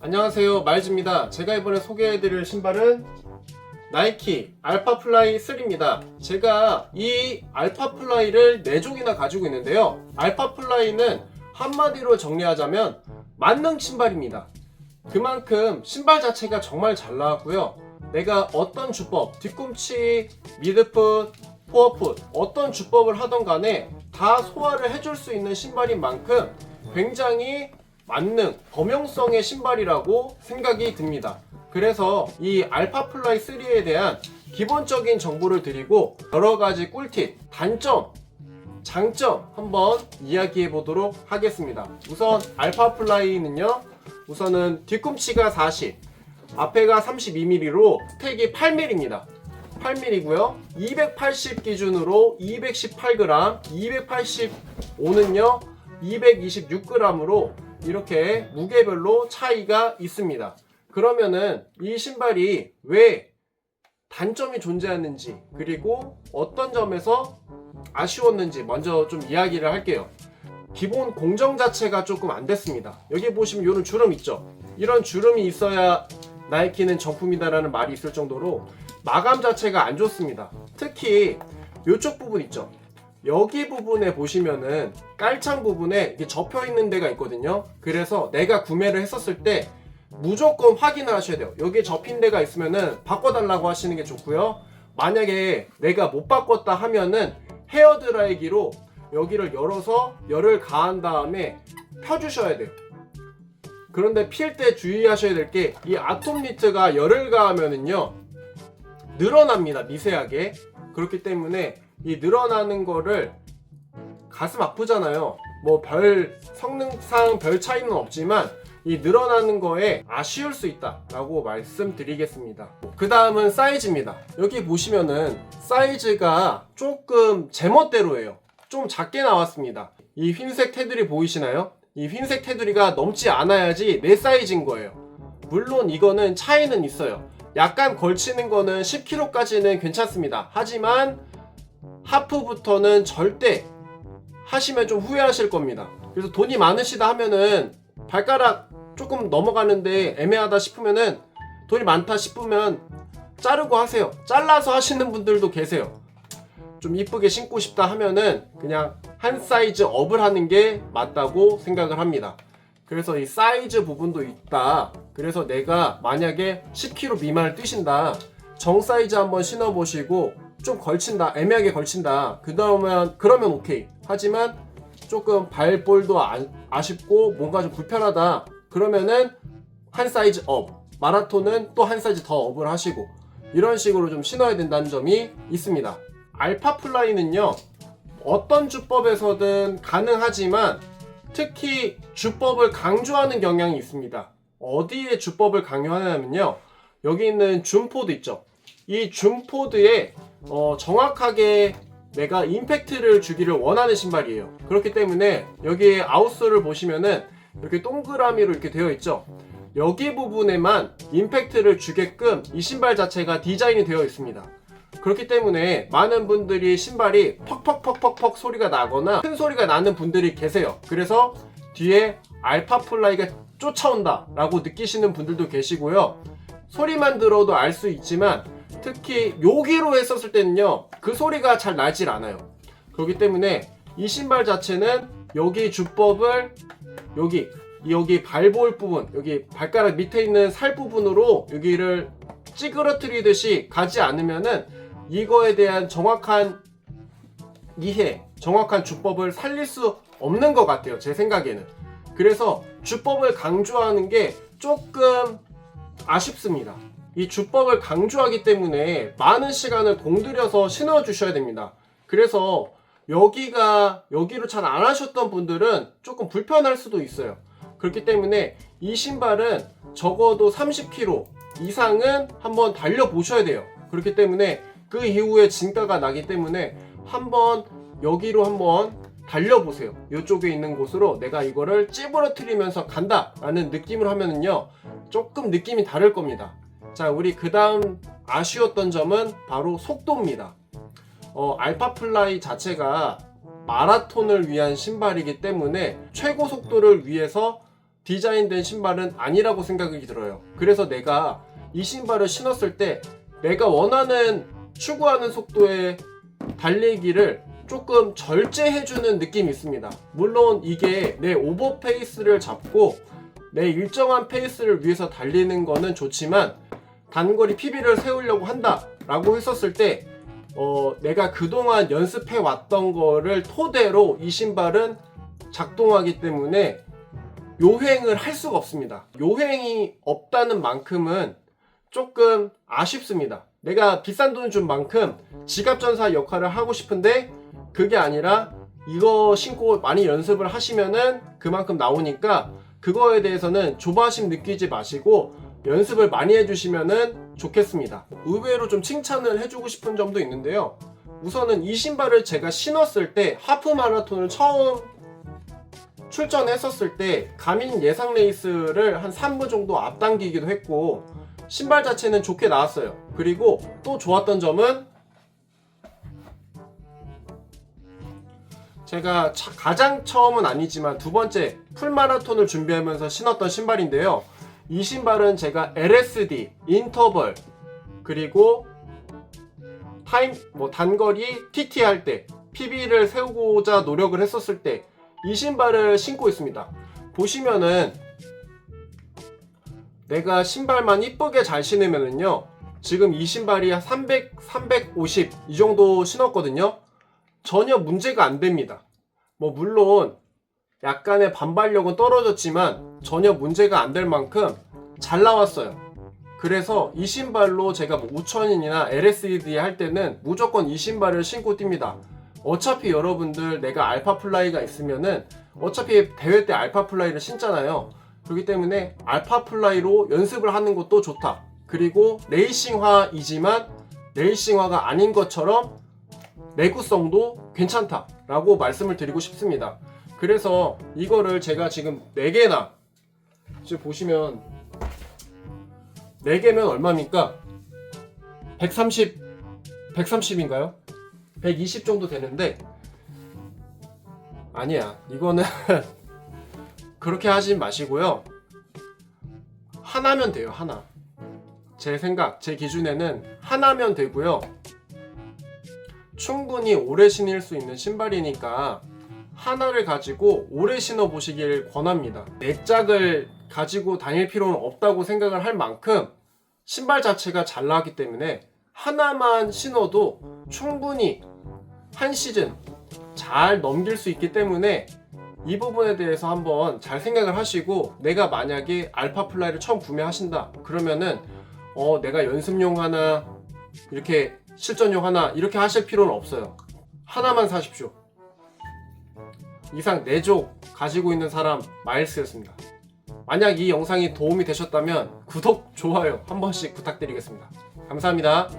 안녕하세요. 말즈입니다. 제가 이번에 소개해드릴 신발은 나이키 알파플라이 3입니다. 제가 이 알파플라이를 4종이나 가지고 있는데요. 알파플라이는 한마디로 정리하자면 만능 신발입니다. 그만큼 신발 자체가 정말 잘 나왔고요. 내가 어떤 주법 뒤꿈치, 미드풋, 포어풋 어떤 주법을 하던 간에 다 소화를 해줄 수 있는 신발인 만큼 굉장히 만능, 범용성의 신발이라고 생각이 듭니다. 그래서 이 알파 플라이 3에 대한 기본적인 정보를 드리고 여러 가지 꿀팁, 단점, 장점 한번 이야기해 보도록 하겠습니다. 우선 알파 플라이는요, 우선은 뒤꿈치가 40, 앞에가 32mm로 스택이 8mm입니다. 8mm고요. 280 기준으로 218g, 285는요 226g으로 이렇게 무게별로 차이가 있습니다. 그러면은 이 신발이 왜 단점이 존재하는지 그리고 어떤 점에서 아쉬웠는지 먼저 좀 이야기를 할게요. 기본 공정 자체가 조금 안 됐습니다. 여기 보시면 이런 주름 있죠. 이런 주름이 있어야 나이키는 정품이다라는 말이 있을 정도로 마감 자체가 안 좋습니다. 특히 이쪽 부분 있죠. 여기 부분에 보시면은 깔창 부분에 이게 접혀 있는 데가 있거든요. 그래서 내가 구매를 했었을 때 무조건 확인을 하셔야 돼요. 여기에 접힌 데가 있으면은 바꿔달라고 하시는 게 좋고요. 만약에 내가 못 바꿨다 하면은 헤어 드라이기로 여기를 열어서 열을 가한 다음에 펴주셔야 돼요. 그런데 필 때 주의하셔야 될 게 이 아톰 니트가 열을 가하면은요 늘어납니다 미세하게 그렇기 때문에 이 늘어나는 거를 가슴 아프잖아요 뭐 별 성능상 별 차이는 없지만 이 늘어나는 거에 아쉬울 수 있다라고 말씀드리겠습니다. 그 다음은 사이즈입니다. 여기 보시면은 사이즈가 조금 제멋대로예요. 좀 작게 나왔습니다. 이 흰색 테두리 보이시나요? 이 흰색 테두리가 넘지 않아야지 내 사이즈인 거예요. 물론 이거는 차이는 있어요. 약간 걸치는 거는 10kg까지는 괜찮습니다. 하지만 하프부터는 절대 하시면 좀 후회하실 겁니다. 그래서 돈이 많으시다 하면은 발가락 조금 넘어가는데 애매하다 싶으면은 돈이 많다 싶으면 자르고 하세요. 잘라서 하시는 분들도 계세요. 좀 이쁘게 신고 싶다 하면은 그냥 한 사이즈 업을 하는 게 맞다고 생각을 합니다. 그래서 이 사이즈 부분도 있다. 그래서 내가 만약에 10kg 미만을 뛰신다. 정 사이즈 한번 신어보시고 좀 걸친다. 애매하게 걸친다. 그 다음에 그러면 오케이. 하지만 조금 발볼도 아, 아쉽고 뭔가 좀 불편하다. 그러면은 한 사이즈 업. 마라톤은 또 한 사이즈 더 업을 하시고 이런 식으로 좀 신어야 된다는 점이 있습니다. 알파 플라이는요. 어떤 주법에서든 가능하지만 특히 주법을 강조하는 경향이 있습니다. 어디에 주법을 강요하냐면요. 여기 있는 줌포드 있죠. 이 줌포드에 어, 정확하게 내가 임팩트를 주기를 원하는 신발이에요. 그렇기 때문에 여기 아웃솔을 보시면은 이렇게 동그라미로 이렇게 되어 있죠. 여기 부분에만 임팩트를 주게끔 이 신발 자체가 디자인이 되어 있습니다. 그렇기 때문에 많은 분들이 신발이 퍽퍽퍽퍽퍽 소리가 나거나 큰 소리가 나는 분들이 계세요. 그래서 뒤에 알파 플라이가 쫓아온다 라고 느끼시는 분들도 계시고요. 소리만 들어도 알 수 있지만 특히 여기로 했었을 때는요 그 소리가 잘 나질 않아요. 그렇기 때문에 이 신발 자체는 여기 주법을 여기 여기 발볼 부분 여기 발가락 밑에 있는 살 부분으로 여기를 찌그러뜨리듯이 가지 않으면은 이거에 대한 정확한 이해, 정확한 주법을 살릴 수 없는 것 같아요. 제 생각에는. 그래서 주법을 강조하는 게 조금 아쉽습니다. 이 주법을 강조하기 때문에 많은 시간을 공들여서 신어 주셔야 됩니다. 그래서 여기가 여기로 잘 안 하셨던 분들은 조금 불편할 수도 있어요. 그렇기 때문에 이 신발은 적어도 30km 이상은 한번 달려 보셔야 돼요. 그렇기 때문에 그 이후에 진가가 나기 때문에 한번 여기로 한번 달려보세요. 이쪽에 있는 곳으로 내가 이거를 찌부러뜨리면서 간다라는 느낌을 하면은요 조금 느낌이 다를 겁니다. 자, 우리 그 다음 아쉬웠던 점은 바로 속도입니다. 어, 알파 플라이 자체가 마라톤을 위한 신발이기 때문에 최고 속도를 위해서 디자인된 신발은 아니라고 생각이 들어요. 그래서 내가 이 신발을 신었을 때 내가 원하는 추구하는 속도의 달리기를 조금 절제해주는 느낌이 있습니다. 물론 이게 내 오버 페이스를 잡고 내 일정한 페이스를 위해서 달리는 거는 좋지만 단거리 PB를 세우려고 한다라고 했었을 때 어, 내가 그동안 연습해 왔던 거를 토대로 이 신발은 작동하기 때문에 요행을 할 수가 없습니다. 요행이 없다는 만큼은 조금 아쉽습니다. 내가 비싼 돈을 준 만큼 지갑 전사 역할을 하고 싶은데 그게 아니라 이거 신고 많이 연습을 하시면은 그만큼 나오니까 그거에 대해서는 조바심 느끼지 마시고 연습을 많이 해주시면은 좋겠습니다. 의외로 좀 칭찬을 해주고 싶은 점도 있는데요. 우선은 이 신발을 제가 신었을 때 하프 마라톤을 처음 출전했었을 때 가민 예상 레이스를 한 3부 정도 앞당기기도 했고 신발 자체는 좋게 나왔어요. 그리고 또 좋았던 점은 제가 차- 가장 처음은 아니지만 두 번째 풀마라톤을 준비하면서 신었던 신발인데요. 이 신발은 제가 LSD, 인터벌, 그리고 타임, 뭐 단거리 TT 할 때, PB를 세우고자 노력을 했었을 때, 이 신발을 신고 있습니다. 보시면은 내가 신발만 이쁘게 잘 신으면은요, 지금 이 신발이 한 300, 350 이 정도 신었거든요. 전혀 문제가 안 됩니다. 뭐 물론 약간의 반발력은 떨어졌지만 전혀 문제가 안 될 만큼 잘 나왔어요. 그래서 이 신발로 제가 뭐 우천인이나 LSD 할 때는 무조건 이 신발을 신고 뜁니다. 어차피 여러분들 내가 알파 플라이가 있으면은 어차피 대회 때 알파 플라이를 신잖아요. 그렇기 때문에 알파 플라이로 연습을 하는 것도 좋다. 그리고 레이싱화이지만 레이싱화가 아닌 것처럼 내구성도 괜찮다라고 말씀을 드리고 싶습니다. 그래서 이거를 제가 지금 4개나 지금 보시면 4개면 얼마입니까? 130 130인가요? 120 정도 되는데 아니야. 이거는 그렇게 하지 마시고요. 하나면 돼요. 하나. 제 생각, 제 기준에는 하나면 되고요. 충분히 오래 신을 수 있는 신발이니까 하나를 가지고 오래 신어 보시길 권합니다. 네 짝을 가지고 다닐 필요는 없다고 생각을 할 만큼 신발 자체가 잘 나왔기 때문에 하나만 신어도 충분히 한 시즌 잘 넘길 수 있기 때문에 이 부분에 대해서 한번 잘 생각을 하시고 내가 만약에 알파 플라이를 처음 구매하신다 그러면은 어 내가 연습용 하나 이렇게 실전용 하나 이렇게 하실 필요는 없어요 하나만 사십시오 이상 4족 가지고 있는 사람 마일스였습니다. 만약 이 영상이 도움이 되셨다면 구독, 좋아요 한 번씩 부탁드리겠습니다. 감사합니다